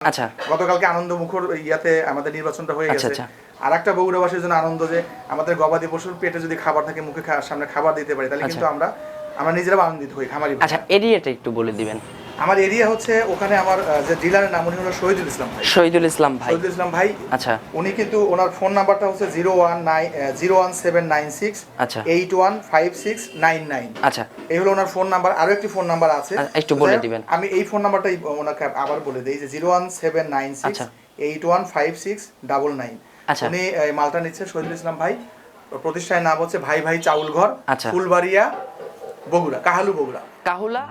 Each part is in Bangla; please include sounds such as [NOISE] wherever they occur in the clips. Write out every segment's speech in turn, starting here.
আচ্ছা গতকালকে আনন্দ মুখর ইয়াতে আমাদের নির্বাচনটা হয়ে আচ্ছা, গেছে আচ্ছা। আর একটা বগুড়াবাসীর জন্য আনন্দ যে আমাদের গবাদি পশুর পেটে যদি খাবার থাকে মুখে সামনে খাবার দিতে পারি তাহলে কিন্তু আমরা আমরা নিজেরা আনন্দিত হই খামারি। আচ্ছা এরিয়াটা একটু বলে দিবেন আমার এরিয়া হচ্ছে ওখানে আমার যে ডিলারের নাম উনি হলো শহীদুল ইসলাম ভাই। শহীদুল ইসলাম ভাই। শহীদুল ইসলাম ভাই আচ্ছা। উনি কিন্তু ওনার ফোন নাম্বারটা হচ্ছে zero one nine zero one seven nine six আচ্ছা। Eight one five six nine nine আচ্ছা। এই হলো ওনার ফোন নাম্বার আরও একটি ফোন নাম্বার আছে। আচ্ছা, একটু বলে দিবেন। আমি এই ফোন নাম্বারটাই ওনাকে আবার বলে দিই যে zero one seven nine six. Eight one five six double nine আচ্ছা। উনি মালটা নিচ্ছে শহীদুল ইসলাম ভাই। প্রতিষ্ঠানের নাম হচ্ছে ভাই ভাই চাউল ঘর আচ্ছা। ফুলবাড়িয়া বগুড়া কাহালু বগুড়া। কাহুলা।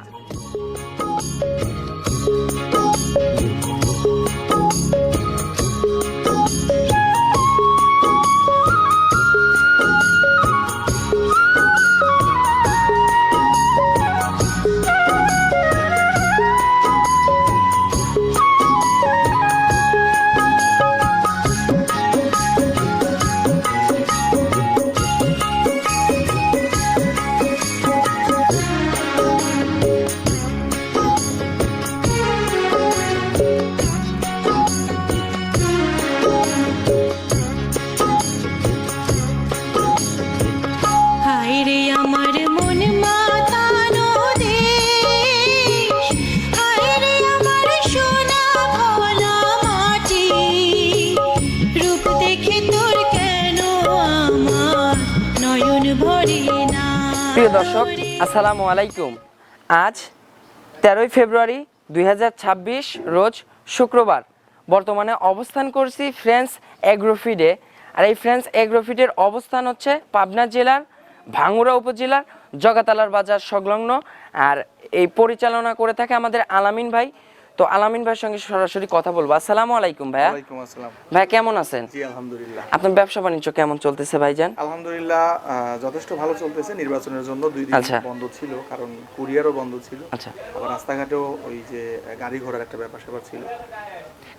আসসালামু আলাইকুম। আজ তেরোই ফেব্রুয়ারি দু হাজার ছাব্বিশ রোজ শুক্রবার। বর্তমানে অবস্থান করছি ফ্রেন্স অ্যাগ্রোফিডে আর এই ফ্রেন্স অ্যাগ্রোফিডের অবস্থান হচ্ছে পাবনা জেলার ভাঙ্গুড়া উপজেলার জগাতালার বাজার সংলগ্ন। আর এই পরিচালনা করে থাকে আমাদের আলামিন ভাই। তো আলামিন ভাইয়ের সঙ্গে সরাসরি কথা বলব। আসসালামু আলাইকুম ভাইয়া। ওয়ালাইকুম আসসালাম। ভাই কেমন আছেন? জি আলহামদুলিল্লাহ। আপনার ব্যবসা বাণিজ্য কেমন চলতেছে ভাইজান? আলহামদুলিল্লাহ যথেষ্ট ভালো চলতেছে। নির্বাচনের জন্য দুই দিন আচ্ছা। বন্ধ ছিল কারণ কুরিয়ারও বন্ধ ছিল। আচ্ছা। আবার রাস্তাঘাটেও ওই যে গাড়ি ঘোড়ার একটা ব্যাপার স্যাপার ছিল।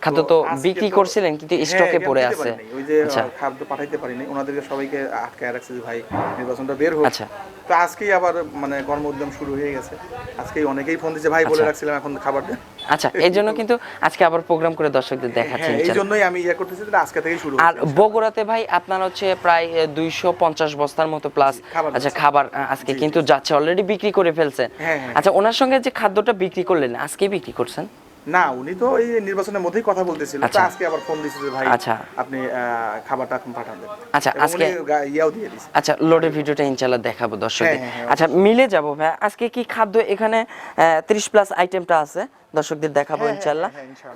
খাদ্য তো বিক্রি করছিলেন কিন্তু হ্যাঁ, স্টকে পড়ে আছে। ওই যে আচ্ছা। খাদ্য পাঠাইতে পারিনি। ওনাদেরকে সবাইকে আটকায় রাখছে যে ভাই নির্বাচনটা বের হোক। আচ্ছা। তো আজকেই আবার মানে কর্ম উদ্যম শুরু হয়ে গেছে। আজকেই অনেকেই ফোন দিচ্ছে ভাই বলে আচ্ছা। রাখছিলাম এখন খাবার দেন আচ্ছা এই জন্য কিন্তু আজকে আবার প্রোগ্রাম করে দর্শকদের দেখাচ্ছি হ্যাঁ এই জন্যই আমি ইয়ে করতেছি যে আজকে থেকে শুরু আর বগুড়াতে ভাই আপনার হচ্ছে প্রায় দুইশো পঞ্চাশ বস্তার মতো প্লাস আচ্ছা খাবার আজকে কিন্তু যাচ্ছে অলরেডি বিক্রি করে ফেলছেন। হ্যাঁ, হ্যাঁ। আচ্ছা ওনার সঙ্গে যে খাদ্যটা বিক্রি করলেন আজকে বিক্রি করছেন? না উনি তো এই নির্বাচনের মধ্যেই কথা বলতেছিল। তো আচ্ছা। আজকে আবার ফোন ভাই আচ্ছা। আপনি খাবারটা এখন পাঠান দেন আচ্ছা, আজকে- ইয়াও দিয়ে দিছে। আচ্ছা লোডের ভিডিওটা ইনশাল্লাহ দেখাবো দর্শকদের। হ্যাঁ, হ্যাঁ, আচ্ছা মিলে যাব ভাই আজকে কি খাদ্য এখানে তিরিশ প্লাস আইটেমটা আছে? দর্শকদের দেখাবো হ্যাঁ, ইনশাআল্লাহ।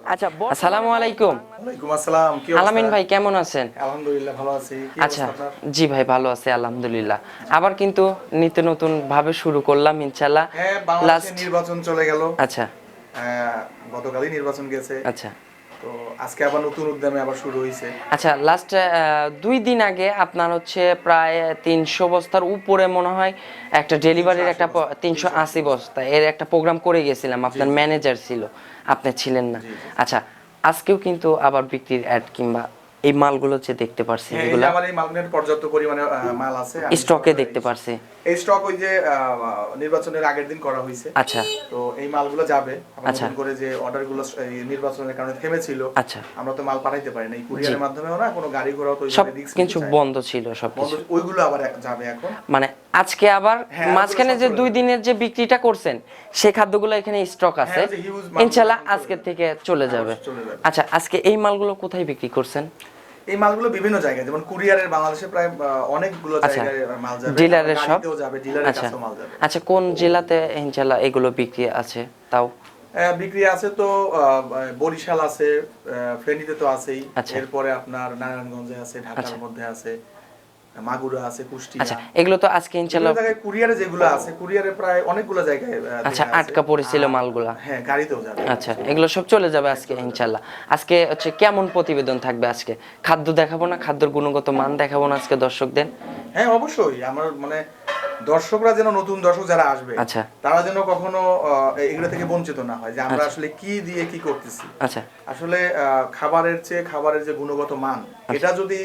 আচ্ছা আসসালামু আলাইকুম। ওয়ালাইকুম আসসালাম কি অবস্থা? আলামিন ভাই কেমন আছেন? আলহামদুলিল্লাহ ভালো আছি। কি আচ্ছা জি ভাই ভালো আছে আলহামদুলিল্লাহ। আবার কিন্তু নিত্য নতুন ভাবে শুরু করলাম ইনশাল্লাহ হ্যাঁ বাংলাদেশে লাস্ট নির্বাচন চলে গেল। আচ্ছা। গতকালই নির্বাচন গেছে। আচ্ছা। তো আজকে আবার নতুন উদ্যমে আবার শুরু হয়েছে আচ্ছা লাস্ট দুই দিন আগে আপনার হচ্ছে প্রায় তিনশো বস্তার উপরে মনে হয় একটা ডেলিভারির একটা তিনশো আশি বস্তা। এর একটা প্রোগ্রাম করে গেছিলাম আপনার ম্যানেজার ছিল। আপনি ছিলেন না। আচ্ছা আজকেও কিন্তু আবার বিক্রির অ্যাড কিংবা এই মালগুলো যে দেখতে পারছি এগুলো আমাদের আমার এই মালগুলোর পর্যাপ্ত পরিমাণে মাল আছে। স্টকে দেখতে পারছি। এই স্টক ওই যে নির্বাচনের আগের দিন করা হয়েছে। আচ্ছা। তো এই মালগুলো যাবে। আচ্ছা। করে যে অর্ডারগুলো নির্বাচনের কারণে থেমেছিল। আচ্ছা। আমরা তো মাল পাঠাইতে পারি না এই কুরিয়ারের মাধ্যমে না কোনো গাড়ি ঘোড়া তো সব কিছু। বন্ধ ছিল সব বন্ধ ওইগুলো আবার যাবে এখন? মানে আজকে আবার হ্যাঁ, মাঝখানে যে দুই দিনের যে বিক্রিটা করছেন সেই খাদ্যগুলো এখানে স্টক আছে হ্যাঁ, যে ইনশাল্লাহ যাবে। থেকে চলে যাবে অবশ্যই চলে যাবে। আচ্ছা আজকে এই মালগুলো কোথায় বিক্রি করছেন এই মালগুলো বিভিন্ন জায়গায় যেমন কুরিয়ারের বাংলাদেশে প্রায় অনেকগুলো আচ্ছা। জায়গায় মাল যাবে ডিলারের সব যাবে ডিলারের আচ্ছা কাছেও মাল যাবে আচ্ছা কোন জেলাতে ইনশাল্লাহ এগুলো বিক্রি আছে তাও বিক্রি আছে তো বরিশাল আছে ফেনীতে তো আছেই আচ্ছা। এরপরে আপনার নারায়ণগঞ্জে আছে ঢাকার আচ্ছা। মধ্যে আছে মাগুরা আছে কুষ্টিয়া। আচ্ছা এগুলো তো আজকে ইনশাল্লাহ জায়গায় কুরিয়ারে যেগুলো আছে কুরিয়ারে প্রায় অনেকগুলো জায়গায় আচ্ছা আটকা পড়েছিল মালগুলা। হ্যাঁ গাড়িতেও যাবে। আচ্ছা এগুলো সব চলে যাবে আজকে ইনশাল্লাহ আজকে হচ্ছে কেমন প্রতিবেদন থাকবে আজকে? খাদ্য দেখাবো না? খাদ্যর গুণগত মান দেখাবো না আজকে দর্শকদের? হ্যাঁ অবশ্যই। আমার মানে দর্শকরা যেন নতুন দর্শক যারা আসবে আচ্ছা। তারা যেন কখনো এগুলো থেকে বঞ্চিত না হয় যে আমরা। আসলে কি দিয়ে কি করতেছি। আচ্ছা। আসলে খাবারের চেয়ে খাবারের যে গুণগত মান এটা যদি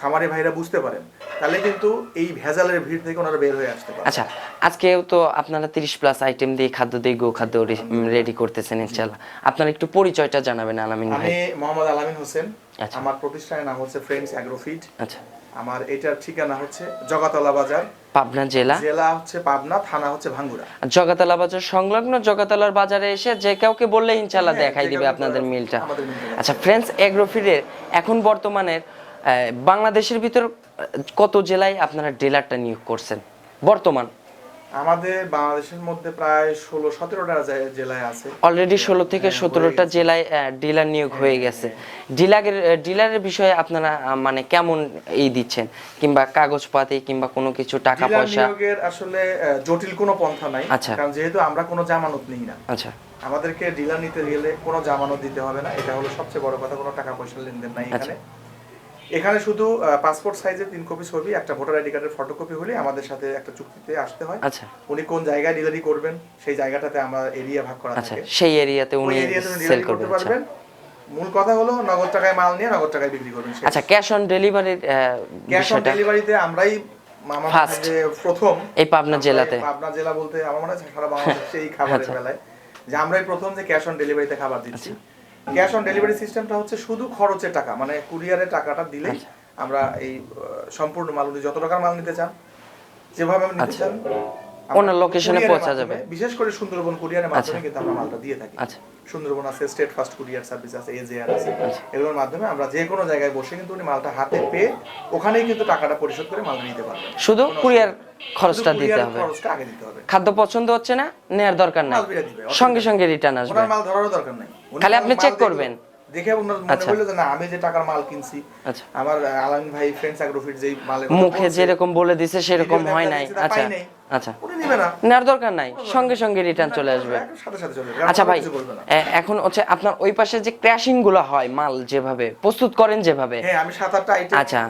খামারি ভাইরা বুঝতে পারেন তাহলে কিন্তু এই ভেজালের ভিড় থেকে ওনারা বের হয়ে আসতে পারে আচ্ছা আজকেও তো আপনারা তিরিশ প্লাস আইটেম দিয়ে খাদ্য দিয়ে গো খাদ্য রেডি করতেছেন ইনশাল্লাহ আপনারা একটু পরিচয়টা জানাবেন আলামিন ভাই। আমি মোহাম্মদ আলামিন হোসেন। আচ্ছা। আমার প্রতিষ্ঠানের নাম হচ্ছে ফ্রেন্ডস অ্যাগ্রোফিড আচ্ছা। আমার এটার ঠিকানা হচ্ছে জগাতলা বাজার। পাবনা জেলা? জেলা হচ্ছে পাবনা থানা হচ্ছে ভাঙ্গুড়া জগাতলা বাজার সংলগ্ন জগাতলার বাজারে এসে যে কাউকে বললে ইনশাল্লাহ হ্যাঁ, দেখাই দিবে আপনাদের মিলটা। আচ্ছা ফ্রেন্ডস এগ্রোফিডের এখন বর্তমানের বাংলাদেশের ভিতর কত জেলায় আপনারা ডিলারটা নিয়োগ করছেন? বর্তমান। আমাদের বাংলাদেশের মধ্যে প্রায় ষোলো সতেরোটা জেলায় আছে। অলরেডি ষোলো থেকে হ্যাঁ, সতেরোটা জেলায় ডিলার নিয়োগ হয়ে গেছে। ডিলারের ডিলারের বিষয়ে আপনারা মানে কেমন এই দিচ্ছেন? কিংবা কাগজপাতি কিংবা কোনো কিছু টাকা পয়সা? নিয়োগের আসলে জটিল কোনো পন্থা নাই। আচ্ছা। কারণ যেহেতু আমরা কোনো জামানত নিই না। আচ্ছা। আমাদেরকে ডিলার নিতে গেলে কোনো জামানত দিতে হবে না। এটা হলো সবচেয়ে বড় কথা কোনো টাকা পয়সা লেনদেন নাই আচ্ছা। এখানে। এখানে শুধু পাসপোর্ট সাইজের তিন কপি ছবি একটা ভোটার আইডি কার্ডের ফটোকপি হলে আমাদের সাথে একটা চুক্তিতে আসতে হয়। আচ্ছা। উনি কোন জায়গায় ডিলারি করবেন সেই জায়গাটাতে আমরা এরিয়া ভাগ করা আচ্ছা থাকে। সেই এরিয়াতে উনি সেল করতে আচ্ছা। পারবেন। মূল কথা হলো নগদ টাকায় মাল নিয়ে নগদ টাকায় বিক্রি করবেন আচ্ছা cash on delivery cash on ডেলিভারিতে আমরাই. প্রথম। এই পাবনা জেলাতে। পাবনা জেলা বলতে আমার মনে হয় সারা বাংলাদেশে এই খাবারের আচ্ছা। বেলায়। যে আমরাই প্রথম যে ক্যাশ অন ডেলিভারিতে খাবার দিচ্ছি। ক্যাশ অন ডেলিভারি সিস্টেমটা হচ্ছে শুধু খরচের টাকা মানে কুরিয়ারের টাকাটা দিলেই আচ্ছা। আমরা এই সম্পূর্ণ মাল উনি যত টাকার মাল নিতে চান যেভাবে আপনি নিতে আচ্ছা। চান ওনার এ পৌঁছা যাবে। বিশেষ করে সুন্দরবন কুরিয়ারের মাধ্যমে আচ্ছা। কিন্তু আমরা মালটা দিয়ে থাকি। সুন্দরবন আছে স্টেট ফার্স্ট কুরিয়ার সার্ভিস আছে এজেআর আছে। এগুলোর মাধ্যমে আমরা যে কোনো জায়গায় বসে কিন্তু উনি মালটা হাতে পেয়ে ওখানেই কিন্তু টাকাটা পরিশোধ করে মালটা নিতে পারবেন। শুধু কুরিয়ার খরচটা দিতে কুরিয়ার হবে। খরচটা আগে দিতে হবে। খাদ্য পছন্দ হচ্ছে না নেয়ার দরকার নাই। মাল সঙ্গে সঙ্গে রিটার্ন আসবে। মাল ধরারও দরকার নাই। খালি আপনি চেক করবেন। দেখে ওনার মনে হলো হইল যে না আমি যে টাকার মাল কিনছি আচ্ছা আমার আলামিন ভাই ফ্রেন্ডস অ্যাগ্রোফিট যেই মালের মুখে যেরকম বলে দিছে সেরকম হয় নাই আচ্ছা। আচ্ছা। না। নেওয়ার দরকার নাই সঙ্গে সঙ্গে রিটার্ন চলে আসবে। সাথে সাথে চলে যাবে। আচ্ছা ভাই এখন হচ্ছে আপনার ওই পাশে যে ক্র্যাশিংগুলো হয় মাল যেভাবে প্রস্তুত করেন যেভাবে। হ্যাঁ আমি সাত আটটা আইটেম আচ্ছা।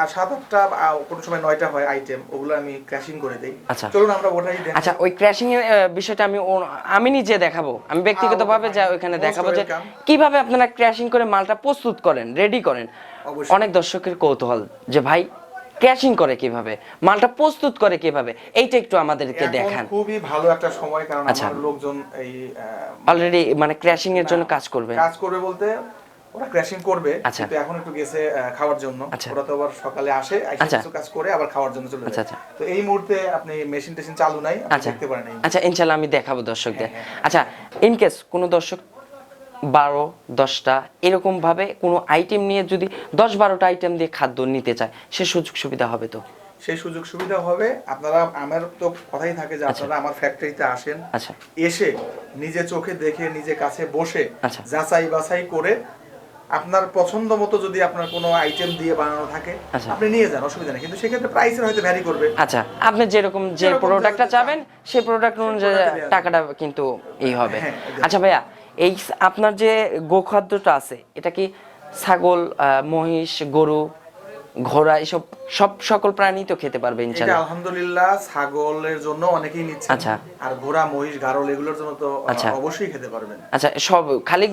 আর সাত আটটা কোনো সময় নয়টা হয় আইটেম ওগুলো আমি ক্র্যাশিং করে দেই। আচ্ছা। চলুন আমরা ওটাই দেখি। আচ্ছা ওই ক্র্যাশিং এর বিষয়টা আমি আমি নিজে দেখাবো। আমি ব্যক্তিগতভাবে যা ওইখানে দেখাবো যে কীভাবে আপনারা ক্র্যাশিং করে মালটা প্রস্তুত করেন রেডি করেন। অনেক দর্শকের কৌতূহল যে ভাই ক্র্যাশিং করে কীভাবে মালটা প্রস্তুত করে কীভাবে এইটা একটু আমাদেরকে দেখান খুবই ভালো একটা সময় কারণ আচ্ছা। আমার লোকজন এই অলরেডি মানে ক্র্যাশিং এর জন্য কাজ করবে কাজ করবে বলতে ওরা ক্র্যাশিং করবে আচ্ছা। কিন্তু এখন একটু গেছে খাওয়ার জন্য আচ্ছা। ওরা তো আবার সকালে আসে। কিছু কাজ করে আবার খাওয়ার জন্য চলে যায়। তো এই মুহূর্তে আপনি মেশিন টেশিন চালু নাই আপনি দেখতে পারেন আচ্ছা ইনশাল্লাহ আমি দেখাবো দর্শকদের হ্যাঁ, আচ্ছা ইন কেস কোনো দর্শক বারো দশটা এরকম ভাবে কোনো আইটেম নিয়ে যদি দশ বারোটা আইটেম দিয়ে খাদ্য নিতে চায় সে সুযোগ সুবিধা হবে তো? সেই সুযোগ সুবিধা হবে। আপনারা আমার তো কথাই থাকে যে আপনারা আমার ফ্যাক্টরিতে আসেন আচ্ছা। এসে নিজে চোখে দেখে নিজে কাছে বসে আচ্ছা। যাচাই বাছাই করে আপনার পছন্দ মতো যদি আপনার কোনো আইটেম দিয়ে বানানো থাকে আচ্ছা। আপনি নিয়ে যান অসুবিধা নেই। কিন্তু সেক্ষেত্রে প্রাইসের হয়তো ভ্যারি করবে। আচ্ছা আপনি যেরকম যে প্রোডাক্টটা চাবেন সেই প্রোডাক্ট অনুযায়ী টাকাটা কিন্তু এই হবে। হ্যাঁ, আচ্ছা ভাইয়া এই আপনার যে গোখাদ্যটা আছে এটা কি ছাগল মহিষ গরু ঘোড়া এসব সব সকল প্রাণী তো খেতে পারবে এটা ইনশাল্লাহ আলহামদুলিল্লাহ ছাগলের জন্য অনেকেই নিচ্ছে আচ্ছা। আর ঘোড়া মহিষ গারল এগুলোর জন্য তো আচ্ছা। অবশ্যই খেতে পারবেন। আচ্ছা সব খালি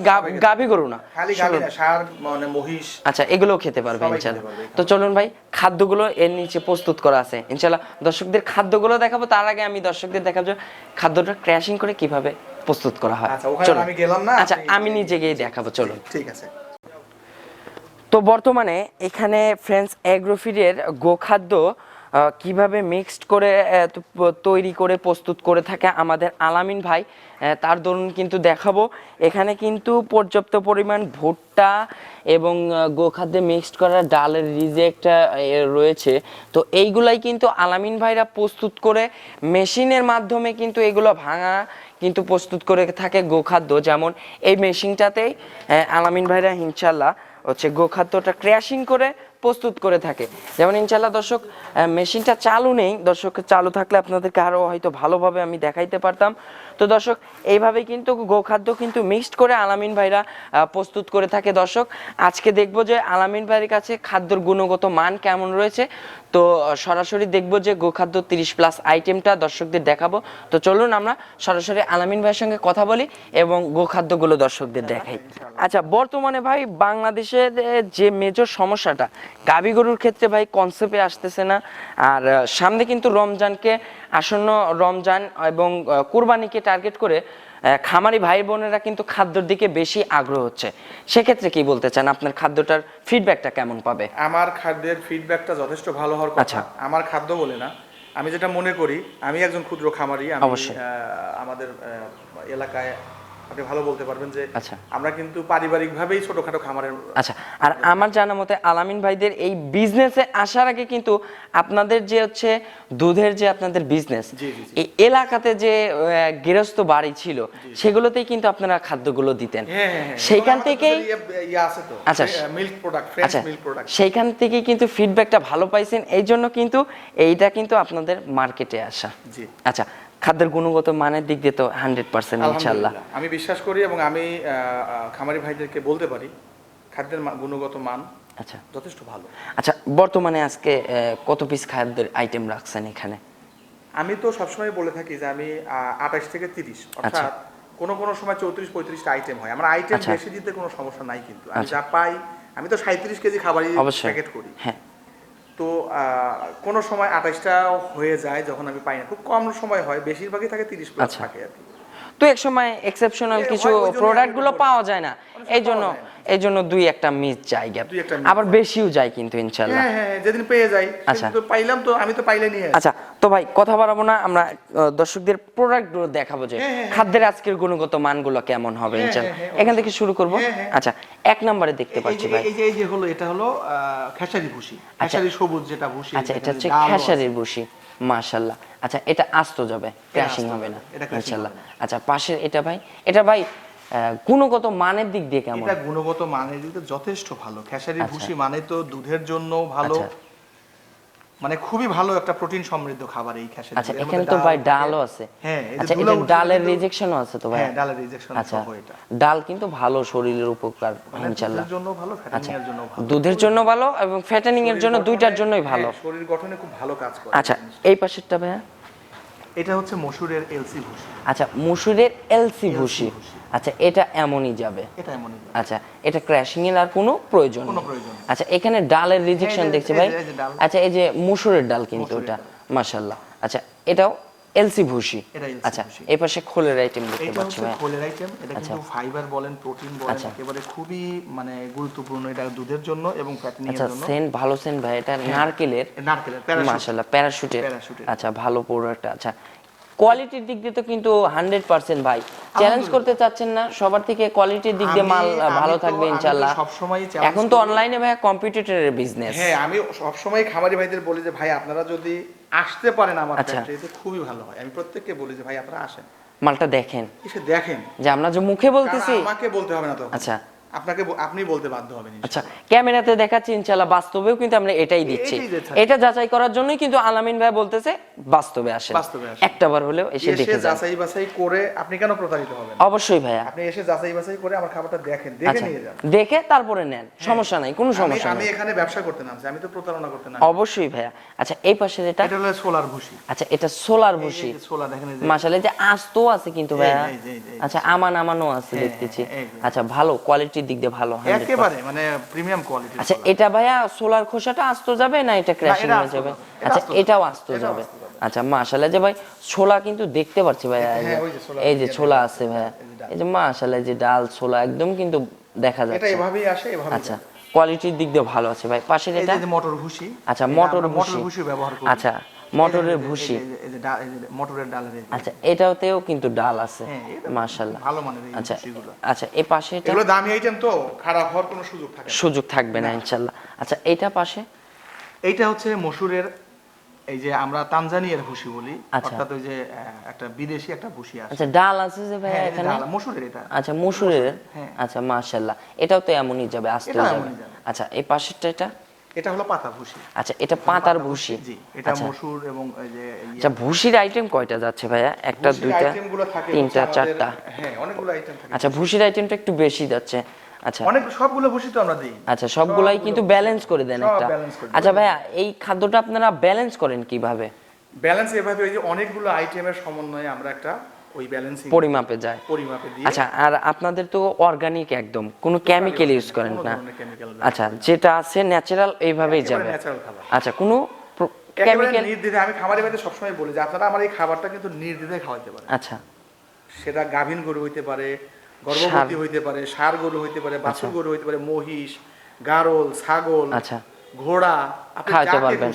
গরু না? খালি গাবি না সার মানে মহিষ। আচ্ছা এগুলোও খেতে পারবে পারবে, তো চলুন ভাই খাদ্যগুলো এর নিচে প্রস্তুত করা আছে। ইনশাল্লাহ দর্শকদের খাদ্যগুলো দেখাবো তার আগে আমি দর্শকদের দেখাবো খাদ্যটা ক্র্যাশিং করে কীভাবে প্রস্তুত করা হয়। আচ্ছা, চলুন। আমি গেলাম না, আচ্ছা আমি নিজে গিয়ে দেখাবো চলো ঠিক আছে। তো বর্তমানে এখানে ফ্রেন্ডস অ্যাগ্রোফিডের গোখাদ্য কীভাবে মিক্সড করে তৈরি করে প্রস্তুত করে থাকে আমাদের আলামিন ভাই তার দরুন কিন্তু দেখাবো। এখানে কিন্তু পর্যাপ্ত পরিমাণ ভুট্টা এবং গোখাদ্যে মিক্সড করা ডালের রিজেক্ট রয়েছে। তো এইগুলাই কিন্তু আলামিন ভাইরা প্রস্তুত করে মেশিনের মাধ্যমে কিন্তু এগুলো ভাঙা কিন্তু প্রস্তুত করে থাকে গোখাদ্য। যেমন এই মেশিনটাতেই আলামিন ভাইরা ইনশাল্লাহ হচ্ছে গোখাদ্যটা ক্র্যাশিং করে প্রস্তুত করে থাকে। যেমন ইনশাল্লাহ দর্শক মেশিনটা চালু নেই। দর্শক, চালু থাকলে আপনাদেরকে আরও হয়তো ভালোভাবে আমি দেখাইতে পারতাম। তো দর্শক, এইভাবে কিন্তু গোখাদ্য কিন্তু মিক্সড করে আলামিন ভাইরা প্রস্তুত করে থাকে। দর্শক, আজকে দেখব যে আলামিন ভাইয়ের কাছে খাদ্যর গুণগত মান কেমন রয়েছে। তো, সরাসরি দেখব যে গোখাদ্য তিরিশ প্লাস আইটেমটা দর্শকদের দেখাবো। তো চলুন আমরা সরাসরি আলামিন ভাইয়ের সঙ্গে কথা বলি এবং গোখাদ্যগুলো দর্শকদের দেখাই। আচ্ছা বর্তমানে ভাই বাংলাদেশের যে মেজর সমস্যাটা গাভী গরুর ক্ষেত্রে ভাই কনসেপ্টে আসতেছে না। আর সামনে কিন্তু রমজানকে আসন্ন রমজান এবং কুরবানিকে টার্গেট করে খামারি ভাই বোনেরা কিন্তু খাদ্যর দিকে বেশি আগ্রহ হচ্ছে। সেক্ষেত্রে কি বলতে চান? আপনার খাদ্যটার ফিডব্যাকটা কেমন পাবে? আমার খাদ্যের ফিডব্যাকটা যথেষ্ট ভালো হওয়ার আচ্ছা। কথা আমার খাদ্য বলে না। আমি যেটা মনে করি আমি একজন ক্ষুদ্র খামারি আমি আমাদের এলাকায় আপনি ভালো বলতে পারবেন যে আচ্ছা। আমরা কিন্তু ছোটখাটো খামারের আচ্ছা আর আমার জানা মতে আলামিন ভাইদের এই বিজনেসে আসার আগে কিন্তু আপনাদের যে হচ্ছে দুধের যে আপনাদের বিজনেস। এই এলাকাতে যে গৃহস্থ বাড়ি ছিল সেগুলোতেই কিন্তু আপনারা খাদ্যগুলো দিতেন হ্যাঁ হ্যাঁ হ্যাঁ। সেইখান থেকেই ইয়ে- ইয়ে আচ্ছা। মিল্ক প্রোডাক্ট আচ্ছা মিল্ক প্রোডাক্ট সেইখান থেকেই কিন্তু ফিডব্যাকটা ভালো পাইছেন এই জন্য কিন্তু এইটা কিন্তু আপনাদের মার্কেটে আসা জি আচ্ছা খাদ্যের গুণগত মানের দিক দিয়ে তো হান্ড্রেড পার্সেন্ট ইনশাল্লাহ আমি বিশ্বাস করি এবং আমি খামারি ভাইদেরকে বলতে পারি খাদ্যের গুণগত মান আচ্ছা। যথেষ্ট ভালো। আচ্ছা বর্তমানে আজকে কত পিস খাদ্যের আইটেম রাখছেন এখানে? আমি তো সবসময় বলে থাকি যে আমি আঠাশ থেকে তিরিশ। অর্থাৎ কোনো কোনো সময় চৌত্রিশ পঁয়ত্রিশটা আইটেম হয়। আমার আইটেম আচ্ছা। বেশি দিতে কোনো সমস্যা নাই কিন্তু। আমি আচ্ছা। যা পাই আমি তো সাঁত্রিশ কেজি খাবারই প্যাকেট করি। হ্যাঁ। তো কোনো সময় আঠাশটা হয়ে যায় যখন আমি পাই না। খুব কম সময় হয় বেশিরভাগই থাকে তিরিশ প্লাস আচ্ছা। থাকে আর কি। তো এক সময় এক্সেপশনাল কিছু প্রোডাক্টগুলো প্রোডাক্টগুলো পাওয়া যায় না। এই জন্য এই জন্য দুই একটা মিস একটা miss আবার বেশিও যায় কিন্তু ইনশাল্লাহ। হ্যাঁ হ্যাঁ যেদিন পেয়ে যাই আচ্ছা। তো পাইলাম তো আমি তো পাইলে নিয়ে আচ্ছা তো ভাই কথা বাড়াবো না আমরা দর্শকদের প্রোডাক্টগুলো দেখাবো যে হ্যাঁ, হ্যাঁ, খাদ্যের আজকের গুণগত মানগুলো কেমন হবে হ্যাঁ, ইনশাল্লাহ। হ্যাঁ, এখান থেকে শুরু করব। হ্যাঁ, হ্যাঁ। আচ্ছা এক নম্বরে দেখতে পাচ্ছি ভাই। এই যে এই যে হলো এটা হলো খেসারি ভুসি। খেসারি সবুজ যেটা ভুসি আচ্ছা এটা হচ্ছে। খেসারির বসি মাশাল্লাহ আচ্ছা এটা আস্ত যাবে ক্র্যাশিং হবে না ইনশাল্লাহ আচ্ছা পাশের এটা ভাই এটা ভাই গুণগত মানের দিক দিয়ে কেমন? এটা গুণগত মানের দিকে যথেষ্ট ভালো। খেসারি আচ্ছা। ভুসি মানে তো দুধের জন্য ভালো। আচ্ছা। মানে খুবই ভালো একটা প্রোটিন সমৃদ্ধ খাবার এই খেসারি। আচ্ছা এখানে তো ভাই ডালও আছে। হ্যাঁ এই যে আচ্ছা এটা ডালের রিজেকশনও আছে তো ভাই? হ্যাঁ ডালের রিজেকশন আচ্ছা। এটা। ডাল কিন্তু ভালো শরীরের উপকার মানে ইনশাল্লাহ দুধের জন্য ভালো আচ্ছা। ফ্যাটিং এর জন্য ভালো। দুধের জন্য ভালো এবং ফ্যাটেনিং এর জন্য দুইটার জন্যই ভালো। হ্যাঁ, শরীর গঠনে খুব ভালো কাজ করে। আচ্ছা এই পাশেরটা ভাইয়া? এটা হচ্ছে মসুরের এলসি ভুসি। আচ্ছা মসুরের এলসি ভুসি। আচ্ছা এটা এমনই যাবে? এটা এমনই আচ্ছা এটা ক্র্যাশিং এর আর কোনো প্রয়োজন কোনো নেই। প্রয়োজন আচ্ছা এখানে ডালের রিজেকশন দেখছি ভাই। আচ্ছা এই যে মসুরের ডাল কিন্তু এটা মাশাআল্লাহ। আচ্ছা এটাও এলসি ভুসি আচ্ছা। এই পাশে খোলের আইটেম দেখতে পাচ্ছি ভাই খোলের আইটেম এটা আচ্ছা। কিন্তু ফাইবার বলেন প্রোটিন বলেন আচ্ছা। একেবারে খুবই মানে গুরুত্বপূর্ণ এটা দুধের জন্য এবং ফ্যাটিং এর আচ্ছা সেন ভালো সেন ভাই এটা নারকেলের নারকেলের প্যারাশুট মাশাআল্লাহ প্যারাশুটের। আচ্ছা ভালো প্রোডাক্ট আচ্ছা কোয়ালিটির দিক দিয়ে তো কিন্তু হান্ড্রেড পার্সেন্ট ভাই। চ্যালেঞ্জ করতে চাচ্ছেন না সবার থেকে কোয়ালিটির দিক দিয়ে মাল ভালো থাকবে ইনশাল্লাহ challenge এখন তো অনলাইনে ভাই কম্পিটিটরের বিজনেস হ্যাঁ আমি সবসময় খামারি ভাইদের বলি যে ভাই আপনারা যদি আসতে পারেন আমার আচ্ছা। ফ্যাক্টরিতে খুবই ভালো হয়। আমি প্রত্যেককে বলি যে ভাই আপনারা আসেন। মালটা দেখেন। এসে দেখেন। যে আমরা যে মুখে বলতেছি। আমাকে বলতে হবে না তো আচ্ছা। আপনাকে আপনি বলতে বাধ্য হবেন আচ্ছা ক্যামেরাতে দেখাচ্ছি ইনশাল্লাহ বাস্তবেও কিন্তু আমরা এটাই দিচ্ছি। এটা যাচাই করার জন্যই কিন্তু আলামিন ভাই বলতেছে বাস্তবে আসেন। বাস্তবে আসেন। একটা বার হলেও এসে দেখে যান। যাচাই বাছাই করে আপনি কেন প্রতারিত হবেন? অবশ্যই ভাইয়া। আপনি এসে যাচাই বাছাই করে আমার খাবারটা দেখেন দেখে আচ্ছা নিয়ে যান। দেখে তারপরে নেন সমস্যা নাই কোনো সমস্যা আমি এখানে ব্যবসা করতে নামছি আমি তো প্রতারণা করতে নাম অবশ্যই ভাইয়া। আচ্ছা এই পাশে এটা এটা হলো সোলার ভুসি। আচ্ছা এটা সোলার বসি সোলার দেখেন এই যে মাশাআল্লাহ যে আস্ত আছে কিন্তু ভাইয়া। যে। আচ্ছা আমান আমানও আছে হ্যাঁ, দেখতেছি। হ্যাঁ। আচ্ছা ভালো কোয়ালিটির দিক দিয়ে ভালো 100% একেবারে মানে প্রিমিয়াম কোয়ালিটি আচ্ছা এটা ভাইয়া সোলার খোসাটা আস্ত যাবে না এটা ক্র্যাশিং হয়ে যাবে? আচ্ছা এটাও আস্ত যাবে। আচ্ছা মাশাআল্লাহ যে ভাই ছোলা কিন্তু দেখতে পাচ্ছি ভাইয়া এই যে- হ্যাঁ, ছোলা এই আছে ভাইয়া। এই যে। এই মাশাআল্লাহ যে ডাল ছোলা একদম কিন্তু দেখা যাচ্ছে। এটা এভাবেই আসে এভাবেই আচ্ছা কোয়ালিটির দিক দিয়ে ভালো আছে ভাই। পাশের এটা যে- যে মটর ভুসি আচ্ছা মটর ভুসি। ব্যবহার করি। আচ্ছা এই মটরের ভুসি। মটরের ডালের আচ্ছা এটাতেও কিন্তু ডাল আছে হ্যাঁ, এটা মাশাআল্লাহ। ভালো মানের আচ্ছা আচ্ছা এই পাশে এটা এগুলো দামি আইটেম তো খারাপ হওয়ার কোনো সুযোগ থাকে না। সুযোগ থাকবে না ইনশাআল্লাহ। আচ্ছা এইটা পাশে? এইটা হচ্ছে মসুরের এই যে আমরা তানজানিয়ার ভুসি বলি আচ্ছা। অর্থাৎ ওই যে একটা বিদেশি একটা ভুসি আছে। আচ্ছা ডাল আছে যে ভাই হ্যাঁ, এখানে? ডাল, মসুরের এটা। আচ্ছা মসুরের? হ্যাঁ। আচ্ছা মাশাআল্লাহ। এটাও তো এমনই যাবে আস্তে যাবে। আচ্ছা এই পাশেরটা এটা? এটা হলো পাতা ভুসি আচ্ছা এটা পাতার ভুসি জি এটা আচ্ছা। মসুর এবং এই যে ইয়ে- আচ্ছা ভুসির আইটেম কয়টা যাচ্ছে ভাইয়া? একটা দুইটা তিনটা চারটা? হ্যাঁ অনেকগুলো আইটেম থাকে। আচ্ছা ভুসির আইটেমটা একটু বেশি যাচ্ছে। আচ্ছা। অনেক সবগুলো ভুসি তো আমরা দিই। আচ্ছা সবগুলাই কিন্তু ব্যালেন্স করে দেন একটা। আচ্ছা ভাইয়া এই খাদ্যটা আপনারা ব্যালেন্স করেন কীভাবে? ব্যালেন্স এভাবে ওই যে অনেকগুলো আইটেমের সমন্বয়ে আমরা একটা ওই ব্যালেন্সিং পরিমাপে যায়। পরিমাপে দিয়ে আচ্ছা আর আপনাদের তো অর্গানিক একদম কোনো কেমিক্যাল ইউজ করেন না। আচ্ছা যেটা আছে ন্যাচারাল এইভাবেই যাবে। আচ্ছা কোনো কেমিক্যাল নির্দ্বিধায় আমি বাড়িতে সবসময় বলি যে আপনারা আমার এই খাবারটা কিন্তু নির্দ্বিধায় খাওয়াতে পারেন। আচ্ছা। সেটা গাভীন গরু হইতে পারে গর্ভবতী হইতে পারে ষাঁড় গরু হইতে পারে বাছুর গরু হইতে পারে মহিষ গারল ছাগল আচ্ছা। ঘোড়া আপনি খাওয়াতে পারবেন।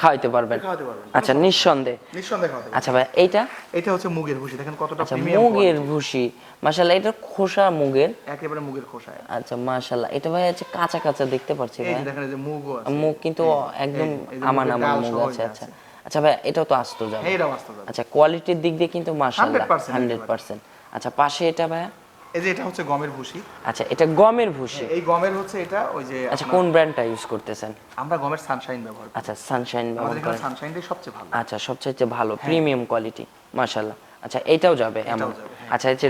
খুশি খাওয়াতে পারবেন। খাওয়াতে পারবেন। আচ্ছা নিঃসন্দেহে। নিঃসন্দেহে খাওয়াতে আচ্ছা ভাই এইটা? এটা হচ্ছে মুগের ভুসি দেখেন কতটা আচ্ছা প্রিমিয়াম মুগের ভুসি। মাশাল্লাহ এটা খোসা মুগের? একেবারে মুগের খোসা আচ্ছা মাশাল্লাহ এটা ভাই হচ্ছে কাঁচা কাঁচা দেখতে পাচ্ছি ভাই। দেখেন এই যে মুগও আছে। মুগ কিন্তু একদম আমান ডাল মুগ আছে আচ্ছা। আচ্ছা ভাই এটাও তো আসতো যাবে। হ্যাঁ এটা বাস্তব কথা। আচ্ছা কোয়ালিটির দিক দিয়ে কিন্তু মাশাল্লাহ 100% হান্ড্রেড পার্সেন্ট। আচ্ছা পাশে এটা ভাই? এই যে এটা হচ্ছে গমের ভুসি। আচ্ছা এটা গমের ভুসি? এই গমের হচ্ছে এটা ওই যে আচ্ছা কোন ব্র্যান্ডটা ইউজ করতেছেন? আমরা গমের সানশাইন ব্যবহার করি। আচ্ছা সানশাইন ব্যবহার করি আমাদের সানশাইনটাই সবচেয়ে ভালো। আচ্ছা সবচেয়ে ভালো প্রিমিয়াম কোয়ালিটি মাশাআল্লাহ। আচ্ছা এটাও যাবে এমন। হ্যাঁ। আচ্ছা এই যে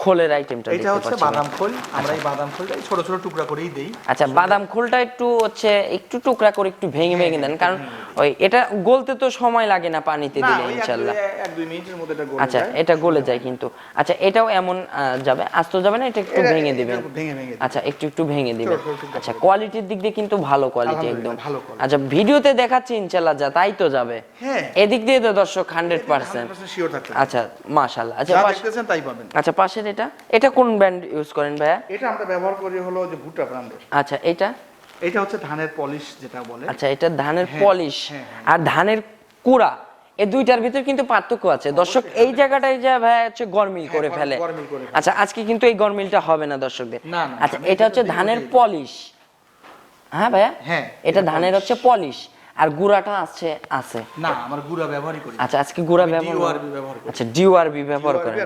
খোলের আইটেমটা এটা হচ্ছে বাদাম খোল। আমরা এই বাদাম খোলটা ছোট ছোট টুকরা করেই দেই। আচ্ছা বাদাম খোলটা একটু হচ্ছে একটু টুকরা করে একটু ভেঙে ভেঙে দেন। কারণ ওই এটা গলতে তো সময় লাগে না পানিতে দিলে ওই এক দুই- এক দুই মিনিটের মধ্যে এটা গলে আচ্ছা এটা গলে যায় কিন্তু। আচ্ছা এটাও এমন যাবে? আস্ত যাবে না? এটা একটু ভেঙে দিবেন? ভেঙে ভেঙে আচ্ছা একটু একটু ভেঙে দিবেন। আচ্ছা কোয়ালিটির দিক দিয়ে কিন্তু ভালো কোয়ালিটি একদম। আচ্ছা ভিডিওতে দেখাচ্ছি ইনশাল্লাহ যা তাই তো যাবে? হ্যাঁ। এদিক দিয়ে তো দর্শক হান্ড্রেড পার্সেন্ট 100% sure থাকতে আচ্ছা মাশাল্লাহ। আচ্ছা দেখতেছেন তাই পাবেন। আচ্ছা পাশের এটা? এটা কোন ব্র্যান্ড ইউজ করেন ভাইয়া? এটা আমরা ব্যবহার করি হলো যে ভুট্টা ব্র্যান্ডের। আচ্ছা এটা? এটা হচ্ছে ধানের পলিশ যেটা বলে। আচ্ছা এটা ধানের হ্যাঁ, পলিশ হ্যাঁ, আর ধানের কুড়া এই দুইটার ভিতর কিন্তু পার্থক্য আছে। দর্শক এই জায়গাটাই যা ভাই হচ্ছে গরমিল করে ফেলে। আচ্ছা আজকে কিন্তু এই গরমিলটা হবে না দর্শকদের। আচ্ছা এটা হচ্ছে ধানের পলিশ হ্যাঁ ভাইয়া? হ্যাঁ, এটা ধানের হচ্ছে পলিশ আর গুড়াটা আছে আছে। না আমার গুঁড়া ব্যবহারই করি আচ্ছা আজকে গুড়া ব্যবহার ব্যবহার করি। আচ্ছা ডিওআরবি ব্যবহার করেন।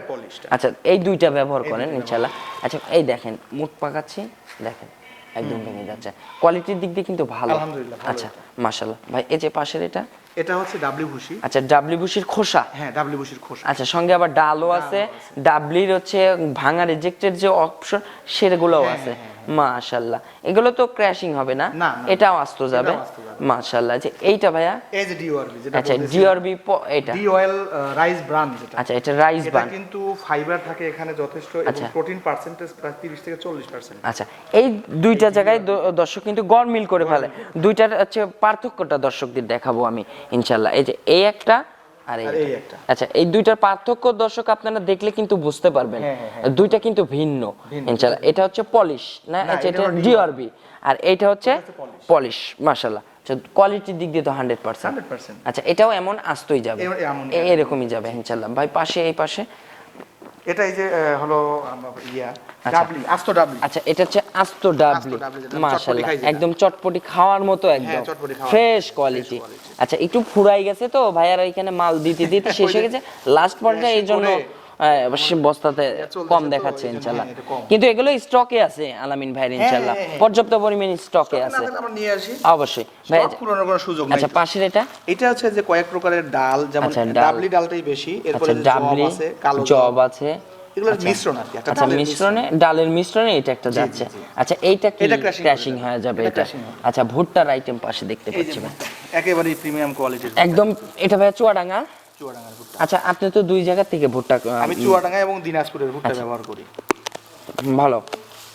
আচ্ছা। এই দুইটা ব্যবহার করেন ইনশাআল্লাহ আচ্ছা এই দেখেন মুখ পাকাচ্ছি দেখেন একদম ভেঙে যাচ্ছে। কোয়ালিটির দিক দিয়ে কিন্তু ভালো। আলহামদুলিল্লাহ, আচ্ছা মাশাআল্লাহ। ভাই এই যে পাশের এটা? এটা হচ্ছে ডাবলি ভুসি। আচ্ছা ডাবলি বুশির খোসা? হ্যাঁ ডাবলি ভুসির খোসা। আচ্ছা সঙ্গে আবার ডালও আছে। ডাবলির হচ্ছে ভাঙা রিজেক্টেড যে অপশন সেগুলোও হ্যাঁ, আছে। মাশাআল্লাহ এগুলো তো ক্র্যাশিং হবে না। এটাও আসতো যাবে। মাশাআল্লাহ যে এইটা ভাইয়া? এই যে ডিওআরবি যেটা আচ্ছা এটা। রাইস ব্রান্ড যেটা। আচ্ছা এটা রাইস বান কিন্তু ফাইবার থাকে এখানে যথেষ্ট এবং আচ্ছা। প্রোটিন পার্সেন্টেজ প্রায় 30 থেকে 40 পার্সেন্ট আচ্ছা এই দুইটা জায়গায় দর্শক কিন্তু গরমিল করে ফেলে। দুইটার হচ্ছে পার্থক্যটা দর্শকদের দেখাবো আমি ইনশাল্লাহ। এই যে এই একটা আর এই একটা। আচ্ছা এই দুইটার পার্থক্য দর্শক আপনারা দেখলে কিন্তু বুঝতে পারবেন। হ্যাঁ, হ্যাঁ, দুইটা কিন্তু ভিন্ন। ইনশাআল্লাহ। এটা হচ্ছে পলিশ না? আচ্ছা এটা ডিআরবি আর এটা হচ্ছে পলিশ। মাশাআল্লাহ। কোয়ালিটি কোয়ালিটির দিক দিয়ে তো হান্ড্রেড পার্সেন্ট আচ্ছা এটাও এমন আসতেই যাবে। এরকমই যাবে ইনশাল্লাহ ভাই পাশে এই পাশে? এটা এই যে হলো ইয়া আচ্ছা। ডাবলি আস্ত ডাবলি। আচ্ছা এটা হচ্ছে আস্ত ডাবলি। মাশাআল্লাহ। একদম চটপটি খাওয়ার মতো একদম। হ্যাঁ, খাওয়ার ফ্রেশ কোয়ালিটি আচ্ছা একটু ফুরাই গেছে তো ভাইয়ারা এখানে মাল দিতে দিতে [LAUGHS] শেষ হয়ে গেছে। লাস্ট পর্যায়ে এই জন্য বস্তাতে কম দেখাচ্ছে হ্যাঁ, কম। কিন্তু এগুলো স্টকে আছে আলামিন ইনশাআল্লাহ হ্যাঁ, হ্যাঁ। পর্যাপ্ত পরিমাণে স্টকে আছে। অবশ্যই। ভাই সুযোগ আচ্ছা পাশের এটা? এটা হচ্ছে যে কয়েক প্রকারের ডাল যেমন আচ্ছা, ডাবলি ডালটাই বেশি এরপরে আচ্ছা ডাবলি আছে কালো জব আছে। এগুলোর মিশ্রণ আর একটা আচ্ছা ডালের মিশ্রণে ডালের মিশ্রণে এটা একটা যাচ্ছে। আচ্ছা এইটা কি এটা ক্র্যাশিং হয়ে হয়ে যাবে এটা এটা? আচ্ছা ভুট্টার আইটেম পাশে দেখতে পাচ্ছি ভাই। প্রিমিয়াম কোয়ালিটির একদম এটা ভাই চুয়াডাঙ্গা। চুয়াডাঙ্গার ভুট্টা। আচ্ছা আপনি তো দুই জায়গা থেকে ভুট্টা আমি চুয়াডাঙ্গা এবং দিনাজপুরের ভুট্টা আচ্ছা। ব্যবহার করি। ভালো।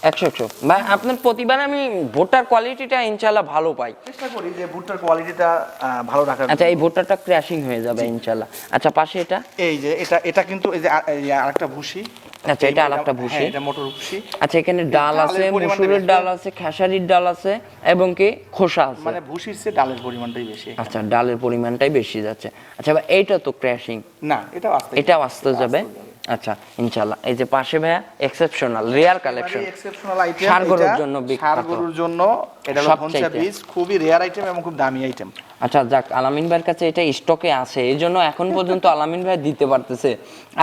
একশো একশো। ভাই আপনার প্রতিবার আমি ভুট্টার কোয়ালিটিটা ইনশাল্লাহ ভালো পাই। চেষ্টা করি যে ভুট্টার কোয়ালিটিটা ভালো রাখার আচ্ছা এই ভুট্টাটা ক্র্যাশিং হয়ে যাবে ইনশাল্লাহ আচ্ছা পাশে এটা? এই যে এটা এটা কিন্তু এই যে আরেকটা ভুসি। আচ্ছা, এটা আরেকটা ভুসি। হ্যাঁ, এটা মোটর ভুসি। আচ্ছা এখানে ডাল আছে মসুরের ডাল আছে খেসারির ডাল আছে এবং কি খোসা আছে। মানে ভুসির চেয়ে ডালের পরিমাণটাই বেশি। আচ্ছা ডালের পরিমাণটাই বেশি যাচ্ছে। আচ্ছা এইটা তো ক্র্যাশিং না এটা আস্তে এটাও আসতে যাবে। আচ্ছা এই যে পাশে ভাইয়া exceptional rare collection exceptional item ষাঁড় গরুর জন্য। ষাঁড় গরুর জন্য এটা হলো। ভনসা বীজ খুবই রেয়ার আইটেম এবং খুব দামি আইটেম আচ্ছা যাক আলামিন ভাইয়ের কাছে এটা স্টকে আছে এই জন্য এখন পর্যন্ত [LAUGHS] আলামিন ভাই দিতে পারতেছে।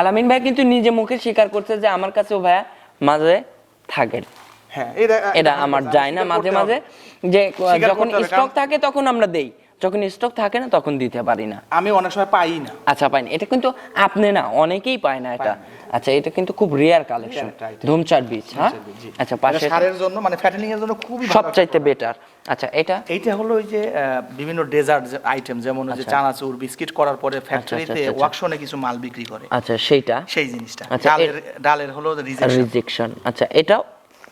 আলামিন ভাই কিন্তু নিজে মুখে স্বীকার করছে যে আমার কাছেও ভাইয়া মাঝে থাকে। হ্যাঁ এটা এটা আমার যায় না মাঝে মাঝে। যে যখন স্টক থাকে তখন আমরা দেই। যখন স্টক থাকে না তখন দিতে পারি না। আমি অনেক সময় পাই না। আচ্ছা পাইনি। এটা কিন্তু আপনি না অনেকেই পায় না এটা। আচ্ছা এটা কিন্তু খুব রেয়ার কালেকশন ধুমচার বীজ হ্যাঁ? আচ্ছা এটা পাশে সারের জন্য মানে ফ্যাটেনিং এর জন্য খুবই সবচাইতে বেটার আচ্ছা এটা? এইটা হলো ওই যে বিভিন্ন ডেজার্ট আইটেম যেমন যে আচ্ছা। চানাচুর বিস্কিট করার পরে ফ্যাক্টরিতে আচ্ছা, আচ্ছা। ওয়াকশনে কিছু মাল বিক্রি করে। আচ্ছা সেইটা? সেই জিনিসটা। আচ্ছা, ডালের ডালের হলো রিজেকশন আচ্ছা এটাও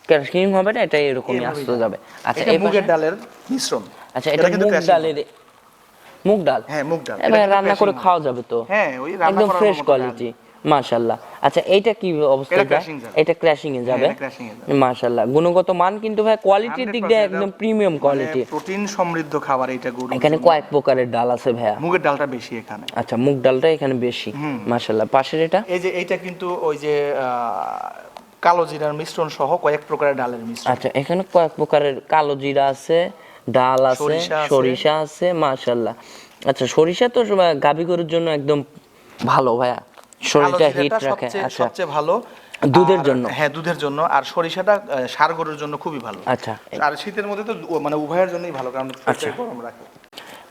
ক্র্যাশিং হবে না? এটা এরকমই আসতে যাবে। আচ্ছা এই মুগের ডালের মিশ্রণ। আচ্ছা এটা কিন্তু ডালের মুগ ডাল? হ্যাঁ, মুগ ডাল। এবার রান্না করে খাওয়া যাবে তো? হ্যাঁ, ওই রান্না একদম ফ্রেশ কোয়ালিটি মাশাআল্লাহ। আচ্ছা এইটা কি অবস্থা এটা ক্র্যাশিং এ যাবে। মাশাআল্লাহ। গুণগত মান কিন্তু ভাই কোয়ালিটির দিক দিয়ে একদম প্রিমিয়াম কোয়ালিটি প্রোটিন সমৃদ্ধ খাবার এটা গরু এখানে কয়েক প্রকারের ডাল আছে ভাইয়া। মুগের ডালটা বেশি এখানে। আচ্ছা মুগ ডালটা এখানে বেশি মাশাআল্লাহ। পাশের এটা? এই যে এইটা কিন্তু ওই যে কালো জিরার মিশ্রণ সহ কয়েক প্রকারের ডালের মিশ্রণ। আচ্ছা এখানে কয়েক প্রকারের কালো জিরা আছে ডাল আছে সরিষা আছে। মাশাল্লাহ আচ্ছা সরিষা তো গাবি গরুর জন্য একদম ভালো ভাইয়া। সরিষা হিট রাখে সবচেয়ে আচ্ছা। সবচেয়ে ভালো। দুধের জন্য? হ্যাঁ দুধের জন্য। আর সরিষাটা সার গরুর জন্য খুবই ভালো। আচ্ছা। আর শীতের মধ্যে তো মানে উভয়ের জন্যই ভালো কারণ আচ্ছা। গরম রাখে।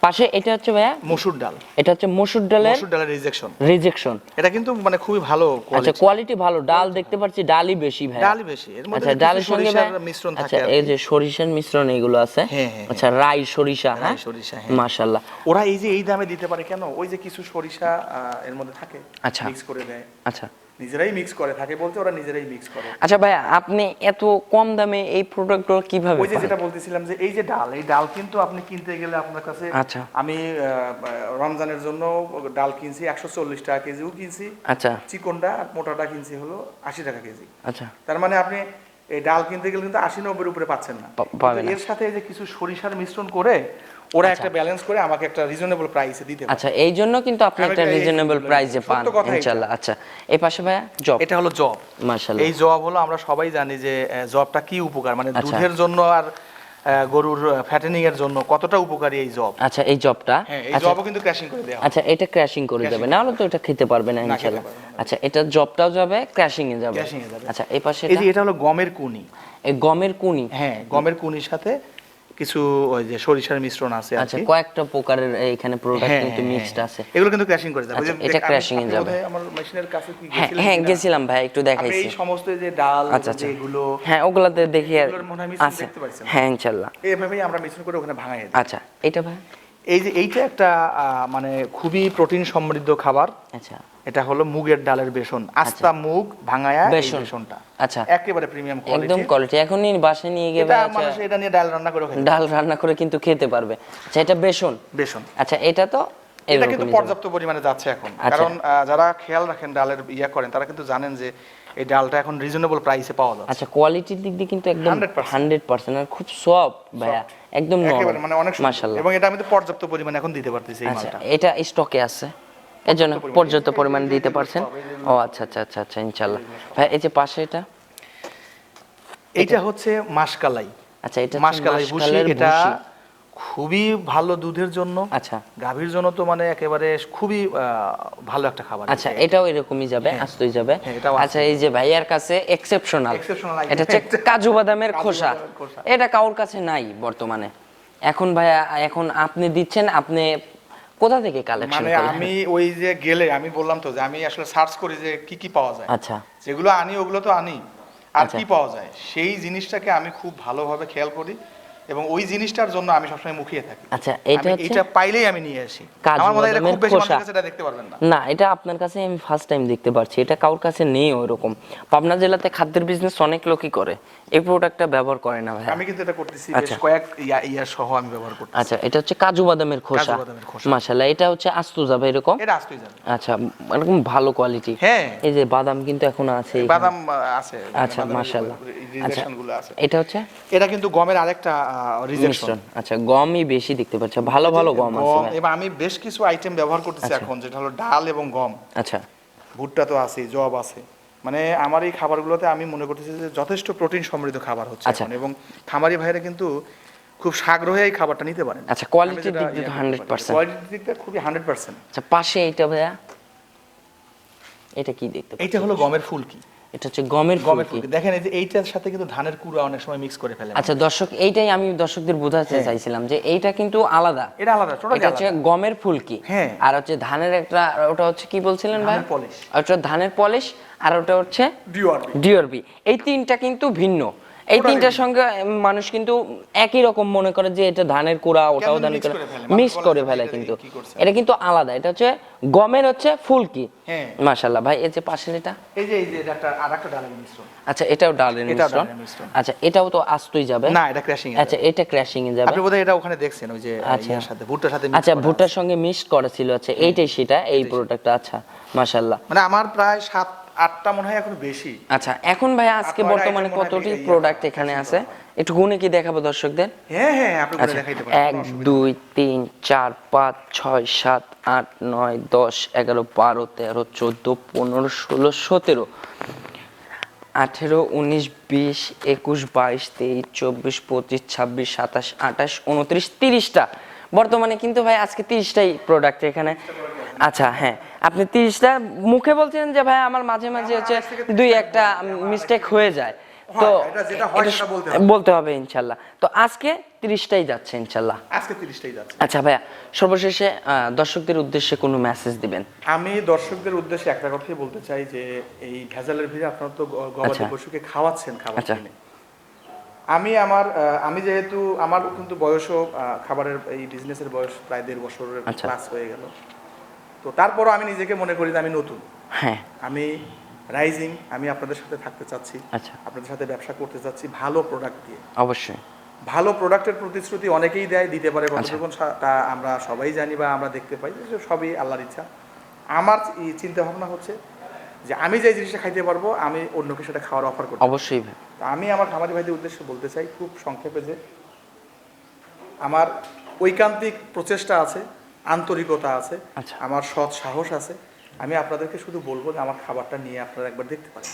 পাশে এটা হচ্ছে ভাইয়া? মসুর ডাল। এটা হচ্ছে মসুর ডালের মসুর ডালের রিজেকশন রিজেকশন এটা কিন্তু মানে খুবই ভালো আচ্ছা কোয়ালিটি ভালো। ডাল দেখতে পাচ্ছি ডালই বেশি ভাই ডালই বেশি। এর মধ্যে আচ্ছা ডালের সঙ্গে সরিষার মিশ্রণ আচ্ছা থাকে আর এই যে সরিষার মিশ্রণ এগুলো আছে। হ্যাঁ, হ্যাঁ, আচ্ছা রাই সরিষা হ্যাঁ? সরিষা, হ্যাঁ। মাশাআল্লাহ। ওরা এই যে এই দামে দিতে পারে কেন? ওই যে কিছু সরিষা এর মধ্যে থাকে আচ্ছা। মিক্স করে দেয়। আচ্ছা। নিজেরাই মিক্স করে থাকে বলতে ওরা নিজেরাই মিক্স করে। আচ্ছা ভাইয়া আপনি এত কম দামে এই প্রোডাক্টগুলো কীভাবে ওই যে যেটা বলতেছিলাম যে এই যে ডাল এই ডাল কিন্তু আপনি কিনতে গেলে আপনার কাছে আচ্ছা। আমি রমজানের জন্য ডাল কিনছি একশো চল্লিশ টাকা কেজিও কিনছি। আচ্ছা। চিকনটা আর মোটাটা কিনছি হলো আশি টাকা কেজি। আচ্ছা। তার মানে আপনি এই ডাল কিনতে গেলে কিন্তু আশি নব্বই উপরে পাচ্ছেন না। এর সাথে এই যে কিছু সরিষার মিশ্রণ করে ওরা একটা ব্যালেন্স করে আমাকে একটা রিজনেবল প্রাইসে দিতে আচ্ছা এই জন্য কিন্তু আপনি একটা রিজনেবল প্রাইসে পান ইনশাআল্লাহ। আচ্ছা এই পাশে ভাইয়া জব এটা হলো জব মাশাআল্লাহ। এই জব হলো আমরা সবাই জানি যে জবটা কি উপকার মানে আচ্ছা। দুধের জন্য আর গরুর ফ্যাটেনিং এর জন্য কতটা উপকারী এই জব আচ্ছা এই জবটা হ্যাঁ এই আচ্ছা। জবও কিন্তু ক্র্যাশিং করে দেওয়া আচ্ছা এটা ক্র্যাশিং করে যাবে না হলে তো এটা খেতে পারবে না ইনশাআল্লাহ। আচ্ছা এটা জবটাও যাবে ক্র্যাশিং এ যাবে। আচ্ছা এই পাশে এই এটা যে এটা হলো গমের কুনি। এই গমের কুনি। হ্যাঁ গমের কুনির সাথে কিছু ওই যে সরিষার মিশ্রণ আছে আচ্ছা কয়েকটা প্রকারের এখানে প্রোডাক্ট হ্যাঁ, কিন্তু হ্যাঁ, মিক্সড হ্যাঁ। আছে। এগুলো কিন্তু ক্র্যাশিং করে যাবে। আচ্ছা, এটা ক্র্যাশিং এ যাবে। আমার মেশিনের কাছে কি হ্যাঁ হ্যাঁ গেছিলাম ভাই একটু দেখাইছি। এই সমস্ত যে ডাল আচ্ছা আচ্ছা। যেগুলো হ্যাঁ ওগুলাতে দেখি আর- হয় আছে। হ্যাঁ ইনশাআল্লাহ এইভাবেই আমরা মিশ্রণ করে ওখানে ভাঙাই। দিই। আচ্ছা এটা ভাই? এই যে এইটা একটা মানে খুবই প্রোটিন সমৃদ্ধ খাবার। আচ্ছা। এটা হলো মুগের ডালের বেসন। আস্তা মুগ ভাঙায়া বেসনটা। আচ্ছা। একেবারে প্রিমিয়াম কোয়ালিটি একদম কোয়ালিটি এখনই বাসায় নিয়ে গিয়ে এটা আচ্ছা, মানুষ এটা নিয়ে ডাল রান্না করে খেতে ডাল রান্না করে কিন্তু খেতে পারবে। আচ্ছা এটা বেসন? বেসন। আচ্ছা এটা তো এটা কিন্তু পর্যাপ্ত পরিমাণে যাচ্ছে এখন। আচ্ছা। কারণ যারা খেয়াল রাখেন ডালের ইয়া করেন তারা কিন্তু জানেন যে এই ডালটা এখন রিজনেবল প্রাইসে পাওয়া যাচ্ছে। আচ্ছা কোয়ালিটির দিক দিয়ে কিন্তু একদম 100% আর খুব সফট ভাইয়া একদম নরম মানে অনেক মাশাআল্লাহ। এবং এটা আমি তো পর্যাপ্ত পরিমাণে এখন দিতে পারতেছি এই আচ্ছা মালটা। এটা স্টকে আছে। এর জন্য পর্যাপ্ত পরিমাণ। দিতে পারছেন। ও আচ্ছা আচ্ছা আচ্ছা আচ্ছা ইনশাল্লাহ ভাই এই যে পাশে এটা? এটা হচ্ছে মাসকালাই। আচ্ছা এটা মাসকালাই ভুসি এটা। খুবই ভালো দুধের জন্য। আচ্ছা। গাভীর জন্য তো মানে একেবারে খুবই ভালো একটা খাবার। আচ্ছা এটাও এরকমই যাবে আস্তই যাবে। হ্যাঁ, আচ্ছা এই যে ভাইয়ার কাছে এক্সেপশনাল এটা হচ্ছে কাজু বাদামের খোসা। এটা কারোর কাছে নাই বর্তমানে। এখন ভাইয়া এখন আপনি দিচ্ছেন আপনি কোথা থেকে কালেকশন মানে আমি ওই যে গেলে আমি বললাম তো যে আমি আসলে সার্চ করি যে কি কি পাওয়া যায়। আচ্ছা। যেগুলো আনি ওগুলো তো আনি। আর আচ্ছা। কি পাওয়া যায়? সেই জিনিসটাকে আমি খুব ভালোভাবে খেয়াল করি। এবং ওই জিনিসটার জন্য আমি সবসময় মুখিয়ে থাকি। আচ্ছা এটা হচ্ছে এটা পাইলেই আমি নিয়ে আসি। কাজু আমার মনে হয় এটা বাদামের খুব বেশি খোসা। মানুষের কাছে এটা দেখতে পারবেন না। না এটা আপনার কাছে আমি ফার্স্ট টাইম দেখতে পাচ্ছি এটা কারোর কাছে নেই ওরকম। পাবনা জেলাতে খাদ্যের বিজনেস অনেক লোকই করে। এই প্রোডাক্টটা ব্যবহার করে না ভাই আমি কিন্তু এটা করতেছি বেশ আচ্ছা। কয়েক ইয়া ইয়া সহ আমি ব্যবহার করতেছি। আচ্ছা এটা হচ্ছে কাজু বাদামের খোসা। কাজু বাদামের খোসা। মাশাআল্লাহ এটা হচ্ছে আস্ত যাবে এরকম? এটা আসতেই যাবে আচ্ছা এরকম ভালো কোয়ালিটি হ্যাঁ। এই যে বাদাম কিন্তু এখন আছে বাদাম আছে। আচ্ছা মাশাআল্লাহ। আচ্ছা এটা হচ্ছে? এটা কিন্তু গমের আরেকটা রিজেকশন আচ্ছা গমই বেশি দেখতে পাচ্ছি। ভালো ভালো গম আছে গম ভাই। এবং আমি বেশ কিছু আইটেম ব্যবহার করতেছি আচ্ছা। এখন যেটা হলো ডাল এবং গম। আচ্ছা। ভুট্টা তো আছে জব আছে। মানে আমার এই খাবারগুলোতে আমি মনে করতেছি যে যথেষ্ট প্রোটিন সমৃদ্ধ খাবার হচ্ছে আচ্ছা। এখন এবং খামারি ভাইরা কিন্তু খুব সাগ্রহে এই খাবারটা নিতে পারেন। আচ্ছা কোয়ালিটির দিক দিয়ে তো হান্ড্রেড পার্সেন্ট কোয়ালিটির দিকটা খুবই হান্ড্রেড পার্সেন্ট আচ্ছা পাশে এইটা ভাইয়া। এটা কি দেখতে এইটা হলো গমের ফুলকি। এটা হচ্ছে গমের গমের ফুলকি দেখেন এই যে এইটার সাথে কিন্তু ধানের কুড়া অনেক সময় মিক্স করে ফেলে আচ্ছা দর্শক এইটাই আমি দর্শকদের বোঝাতে চাইছিলাম যে এইটা কিন্তু আলাদা। এটা আলাদা ছোট এটা হচ্ছে গমের ফুলকি। হ্যাঁ। আর হচ্ছে ধানের একটা ওটা হচ্ছে কি বলছিলেন ভাই? পলিশ। ওটা ধানের পলিশ আর ওটা হচ্ছে ডিওরবি ডিওরবি এই তিনটা কিন্তু ভিন্ন। এই তিনটার সঙ্গে মানুষ কিন্তু একই রকম মনে করে যে এটা ধানের কুড়া ওটাও ধানের কুড়া? মিক্স করে ফেলে কিন্তু। এটা কিন্তু আলাদা। এটা হচ্ছে গমের হচ্ছে ফুলকি। হ্যাঁ। মাশাল্লাহ ভাই এই যে পাশের এটা এই যে এই যে এটা একটা আর একটা ডালের মিশ্রণ। আচ্ছা এটাও ডালের মিশ্রণ। আচ্ছা এটাও তো আস্তই যাবে? না এটা ক্র্যাশিং আচ্ছা এটা ক্র্যাশিং এ যাবে? আপনি বোধহয় এটা ওখানে দেখছেন ওই যে আচ্ছা। ইয়ার সাথে ভুট্টার সাথে আচ্ছা ভুট্টার সঙ্গে মিক্স করা ছিল। আচ্ছা এইটাই সেটা এই প্রোডাক্টটা আচ্ছা মাশাল্লাহ মানে আমার প্রায় সাত আটটা মনে হয় এখন বেশি। আচ্ছা এখন ভাই আজকে বর্তমানে কতটি প্রোডাক্ট এখানে আছে? একটু গুনে কি দেখাবো দর্শকদের? হ্যাঁ হ্যাঁ আপনি আচ্ছা দেখাইতে পারেন এক। দুই তিন চার পাঁচ ছয় সাত আট নয় দশ এগারো বারো তেরো চোদ্দ পনেরো ষোলো সতেরো আঠেরো উনিশ বিশ একুশ বাইশ তেইশ চব্বিশ পঁচিশ ছাব্বিশ সাতাশ আঠাশ উনত্রিশ তিরিশটা। বর্তমানে কিন্তু ভাই আজকে তিরিশটাই প্রোডাক্ট এখানে। আচ্ছা হ্যাঁ। আপনি তিরিশটা মুখে বলছেন যে ভাই আমার মাঝে মাঝে হচ্ছে দুই একটা মিস্টেক হয়ে যায় তো বলতে হবে। ইনশাল্লাহ তো আজকে তিরিশটাই যাচ্ছে ইনশাল্লাহ আজকে তিরিশটাই যাচ্ছে আচ্ছা ভাইয়া সর্বশেষে দর্শকদের উদ্দেশ্যে কোনো মেসেজ দিবেন আমি দর্শকদের উদ্দেশ্যে একটা কথাই বলতে চাই যে এই ভেজালের ভিড়ে আপনারা তো গবাদি আচ্ছা। পশুকে খাওয়াচ্ছেন খাবার আচ্ছা। আমি আমার আমি যেহেতু আমার কিন্তু বয়সও খাবারের এই বিজনেসের বয়স প্রায় দেড় বছরের আচ্ছা। ক্লাস হয়ে গেল তো তারপরও আমি নিজেকে মনে করি যে আমি নতুন। হ্যাঁ। আমি রাইজিং আমি আপনাদের সাথে থাকতে চাচ্ছি। আচ্ছা। আপনাদের সাথে ব্যবসা করতে চাচ্ছি ভালো প্রোডাক্ট দিয়ে। অবশ্যই। ভালো প্রোডাক্টের প্রতিশ্রুতি অনেকেই দেয় দিতে পারে। আচ্ছা। কতটুকু তা আমরা সবাই জানি বা আমরা দেখতে পাই যে সবই আল্লাহর ইচ্ছা। আমার এই চিন্তা ভাবনা হচ্ছে যে আমি যে জিনিসটা খাইতে পারব আমি অন্যকে সেটা খাওয়ার অফার করতে অবশ্যই তো আমি আমার খামারি ভাইদের উদ্দেশ্যে বলতে চাই খুব সংক্ষেপে যে আমার ঐকান্তিক প্রচেষ্টা আছে। আন্তরিকতা আছে আচ্ছা। আমার সৎ সাহস আছে। আমি আপনাদেরকে শুধু বলব যে আমার খাবারটা নিয়ে আপনারা একবার দেখতে পারেন।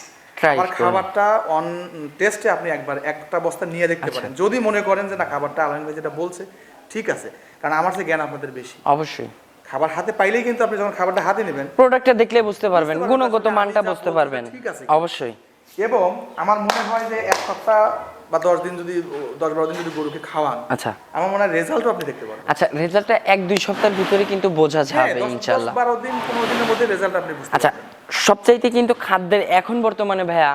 আমার খাবারটা অন টেস্টে আপনি একবার একটা বস্তা নিয়ে দেখতে আচ্ছা। পারেন। যদি মনে করেন যে না খাবারটা আলমিন ভাই যেটা বলছে ঠিক আছে। কারণ আমার সে জ্ঞান আপনাদের বেশি। অবশ্যই। খাবার হাতে পাইলেই কিন্তু আপনি যখন খাবারটা হাতে নেবেন প্রোডাক্টটা দেখলে বুঝতে পারবেন পারবেন গুণগত মানটা বুঝতে পারবেন। ঠিক আছে। অবশ্যই। এবং আমার মনে হয় যে এক সপ্তাহ বা দশ দিন যদি দশ বারো দিন যদি গরুকে খাওয়ান আচ্ছা। আমার মনে হয় রেজাল্টও আপনি দেখতে আচ্ছা রেজাল্টটা এক দুই সপ্তাহের ভিতরে কিন্তু বোঝা হ্যাঁ, যাবে ইনশাল্লাহ। বারো দিন পনেরো দিনের মধ্যে রেজাল্ট আপনি বুঝতে আচ্ছা সবচাইতে কিন্তু খাদ্যের এখন বর্তমানে ভাইয়া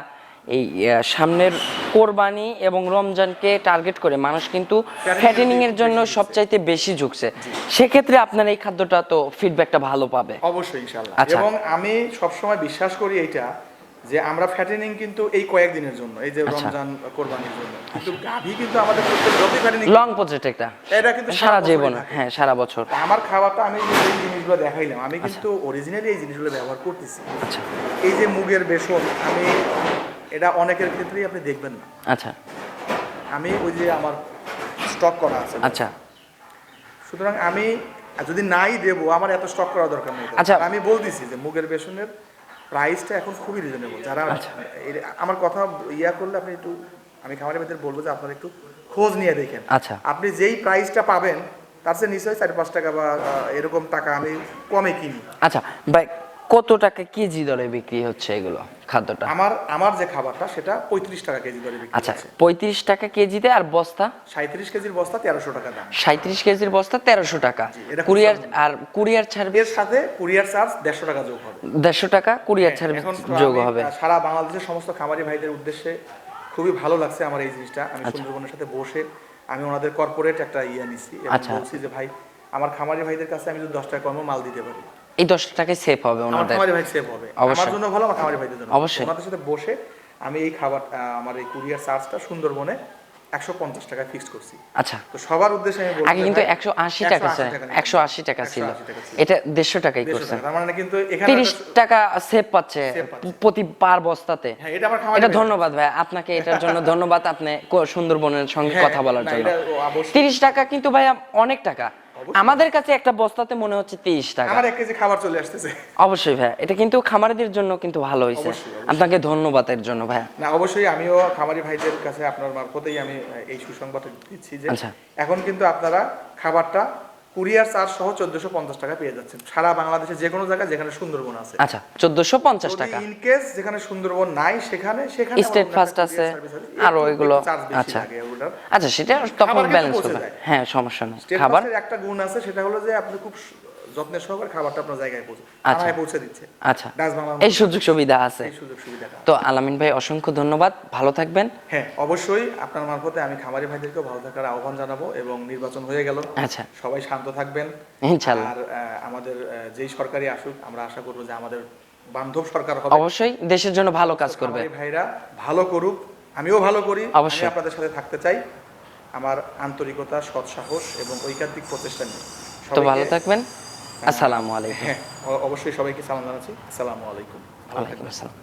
এই সামনের কোরবানি এবং রমজানকে টার্গেট করে মানুষ কিন্তু ফ্যাটেনিং এর জন্য। সবচাইতে বেশি ঝুঁকছে। সেক্ষেত্রে আপনার এই খাদ্যটা তো ফিডব্যাকটা ভালো পাবে। অবশ্যই ইনশাল্লাহ। আচ্ছা। এবং আমি সবসময় বিশ্বাস করি এইটা যে আমরা ফ্যাটেনিং কিন্তু এই কয়েকদিনের জন্য এই যে আচ্ছা। রমজান কোরবানির জন্য। কিন্তু গাভী কিন্তু আমাদের প্রত্যেক যতই ফ্যাটেনিং লং প্রজেক্ট একটা এটা কিন্তু সারা জীবন হ্যাঁ সারা বছর। আমার খাবারটা আমি যে এই জিনিসগুলো দেখাইলাম আমি কিন্তু অরিজিনালি এই জিনিসগুলো ব্যবহার করতেছি। আচ্ছা। এই যে মুগের বেসন আমি এটা অনেকের ক্ষেত্রেই আপনি দেখবেন না। আচ্ছা। আমি ওই যে আমার স্টক করা আছে। আচ্ছা। সুতরাং আমি যদি নাই দেবো আমার এত স্টক করা দরকার নেই। আচ্ছা। আমি বলতেছি যে মুগের বেসনের প্রাইসটা এখন খুবই রিজনেবল যারা আচ্ছা। আমার কথা ইয়া করলে আপনি একটু আমি খামারের ভিতরে বলব যে আপনারা একটু খোঁজ নিয়ে দেখেন। আচ্ছা। আপনি যেই প্রাইসটা পাবেন তার সে নিশ্চয়ই চার পাঁচ টাকা বা এরকম টাকা আমি কমে কিনি। আচ্ছা ভাই কত টাকা কেজি দরে বিক্রি হচ্ছে এগুলো? খাদ্যটা? আমার আমার যে খাবারটা সেটা পঁয়ত্রিশ টাকা কেজি দরে বিক্রি আচ্ছা পঁয়ত্রিশ টাকা কেজিতে আর বস্তা? সাঁত্রিশ কেজির বস্তা তেরোশো টাকা দাম। সাঁত্রিশ কেজির বস্তা তেরোশো টাকা। কুরিয়ার আর কুরিয়ার সার্ভিস সাথে কুরিয়ার চার্জ দেড়শো টাকা যোগ হবে। দেড়শো টাকা কুরিয়ার সার্ভিস যোগ হবে। সারা বাংলাদেশের সমস্ত খামারি ভাইদের উদ্দেশ্যে খুবই ভালো লাগছে আমার এই জিনিসটা। আমি আচ্ছা। সুন্দরবনের সাথে বসে আমি ওনাদের কর্পোরেট একটা ইয়ে নিছি আচ্ছা। বলছি যে ভাই আমার খামারি ভাইদের কাছে আমি যদি দশ টাকা কমও মাল দিতে পারি। এই দশ টাকায় সেফ হবে ওনাদের। খামারি ভাই সেভ হবে। আমার জন্য ভালো আমার খামারি ভাইদের জন্য। অবশ্যই। ওনাদের সাথে বসে আমি এই খাবার আমার এই কুরিয়ার চার্জটা সুন্দরবনে একশো পঞ্চাশ টাকা ফিক্স করছি। আচ্ছা। তো সবার উদ্দেশ্যে আমি আগে কিন্তু একশো আশি টাকা ছিল একশো আশি টাকা ছিল। 180 টাকা ছিল। এটা দেড়শো টাকাই 150 করছেন। টাকা। তার মানে কিন্তু এখানে তিরিশ টাকা সেভ পাচ্ছে প্রতি পার বস্তাতে। হ্যাঁ, এটা আমার। ধন্যবাদ ভাই। আপনাকে এটার জন্য ধন্যবাদ। আপনি সুন্দরবনের সঙ্গে হ্যাঁ, কথা বলার জন্য। তিরিশ টাকা কিন্তু ভাই অনেক টাকা। আমাদের কাছে একটা বস্তাতে মনে হচ্ছে তেইশ টাকা। আমার এক কেজি খাবার চলে আসতেছে। অবশ্যই ভাই এটা কিন্তু খামারিদের জন্য কিন্তু ভালো হয়েছে। আপনাকে ধন্যবাদ এর জন্য ভাই না অবশ্যই আমিও খামারি ভাইদের কাছে আপনার মারফতেই আমি এই সুসংবাদ দিচ্ছি যে আচ্ছা। এখন কিন্তু আপনারা খাবারটা কুরিয়ার চার্জ সহ চোদ্দশো পঞ্চাশ টাকা পেয়ে যাচ্ছেন। সারা বাংলাদেশে যে কোনো জায়গায় যেখানে সুন্দরবন আছে। আচ্ছা চোদ্দশো পঞ্চাশ টাকা। ইন কেস যেখানে সুন্দরবন নাই সেখানে সেখানে স্টেট আমার আছে। আরও বেশি আচ্ছা। আচ্ছা সেটা তখন ব্যালেন্স হবে হ্যাঁ সমস্যা নেই। খাবার একটা গুণ আছে সেটা হলো যে আপনি খুব যত্নের সহকারে খাবারটা আপনার জায়গায় পৌঁছে আচ্ছা। পৌঁছে দিচ্ছে। আচ্ছা। এই সুযোগ সুবিধা আছে। এই সুযোগ সুবিধাটা তো আলামিন ভাই অসংখ্য ধন্যবাদ। ভালো থাকবেন। হ্যাঁ অবশ্যই আপনার মারফতে আমি খামারি ভাইদেরকেও ভালো থাকার আহ্বান জানাব এবং নির্বাচন হয়ে গেল। আচ্ছা। সবাই শান্ত থাকবেন। ইনশাল্লাহ। আর আমাদের যেই সরকারি আসুক আমরা আশা করব যে আমাদের বান্ধব সরকার হবে। অবশ্যই দেশের জন্য ভালো কাজ করবে। ভাইরা ভালো করুক আমিও ভালো করি। অবশ্যই। আপনাদের সাথে থাকতে চাই। আমার আন্তরিকতা সৎ সাহস এবং ঐকান্তিক প্রচেষ্টা নিয়ে। তো ভালো থাকবেন। আসসালামু আলাইকুম। হ্যাঁ অবশ্যই সবাইকে সালাম জানাচ্ছি। আসসালামু আলাইকুম। ওয়ালাইকুম আসসালাম।